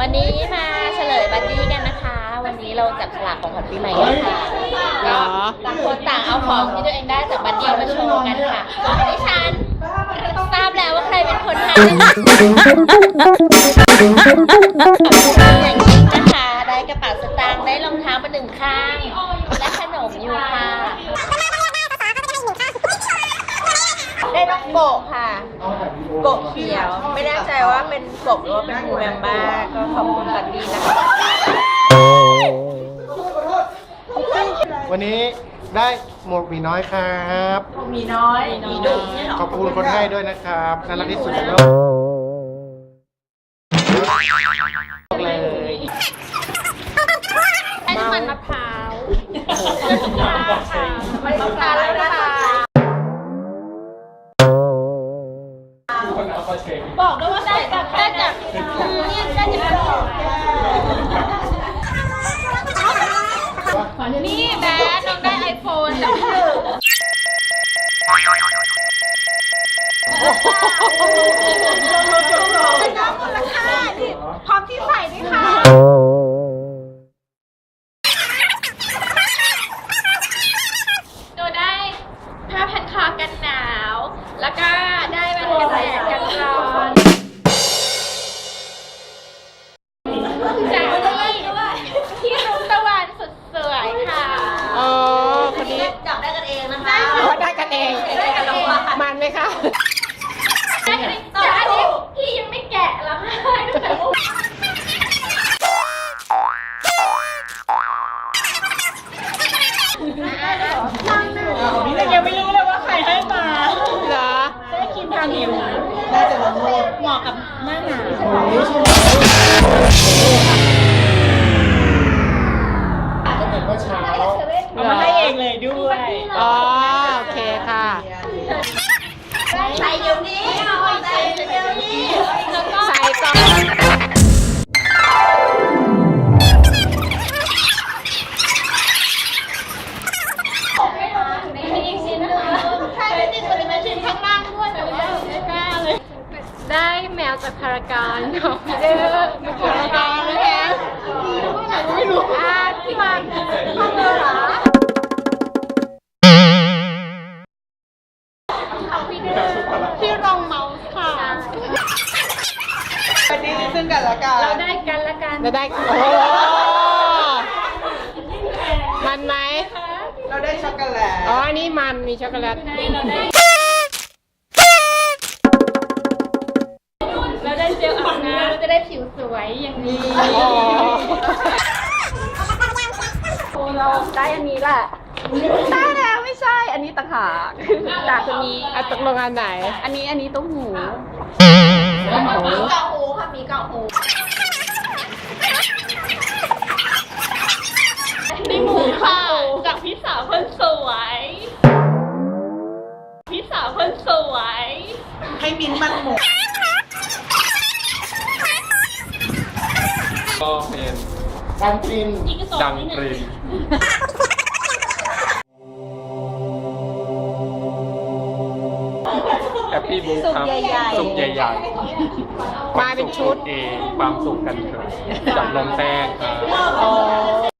วันนี้มาเฉลยบัดดี้กันนะคะ วันนี้เราจับฉลากของขวัญปีใหม่กันค่ะเหรอต่างคนต่างเอาของที่ตัวเองได้จากบัดดี้มาโชว์กันค่ะดิฉันทราบแล้วว่าใครเป็นคนทำ ได้นกโกะค่ะ โกะเขียว ไม่แน่ใจว่าเป็นกบหรือว่าเป็นงูแมมบ้าก็ขอบคุณบัดดี้นะคะวันนี้ได้หมวกหมีน้อยครับ มีน้อยมีดุเนี่ยหรอขอบคุณคนให้ด้วยนะครับน่ารักที่สุดในโลกเลยใช้น้ำมันมะพร้าวไม่ต้องการแล้ว บอกด้วยว่าได้จากได้จากนี่ได้จากนี่แบนน้องได้ไอโฟนจา ยังไม่รู้เลยว่าใครให้มาเหรอได้ครีมทาผิวน่าจะลงโทษเหมาะกับหน้าหนาวก็เป็นเมื่อเช้าเอามาให้เองเลยด้วยอ๋อโอเคค่ะใส่เดี๋ยวนี้ใส่เดี๋ยวนี้แล้วก็ จากพารากอนของพี่เด้อพารากอนนะแกไม่รู้อ่าที่มันห้องเดินเหรอที่รองเมาส์ค่ะวันนี้ซึ่งกันและกันเราได้กันและกันจะได้โอ้มันไหมเราได้ช็อกโกแลต อ๋อ อันนี้มันมีช็อกโกแลต น้ำเราจะได้ผิวสวยอย่างนี้อ๋อเราได้อันนี้แหละได้แล้วไม่ใช่ อันนี้ต่างหากจากตัวนี้อะตกลงอันไหน อันนี้อันนี้ต้องหูโอ้โหมีเกาะหูค่ะมีเกาะหู ก็เป็นการกินดังตรีแฮปปี้บุ๊กครับสุกใหญ่ๆมาเป็นชุด เองความสุขกันเถอะกับนมแป้งครับอ๋อ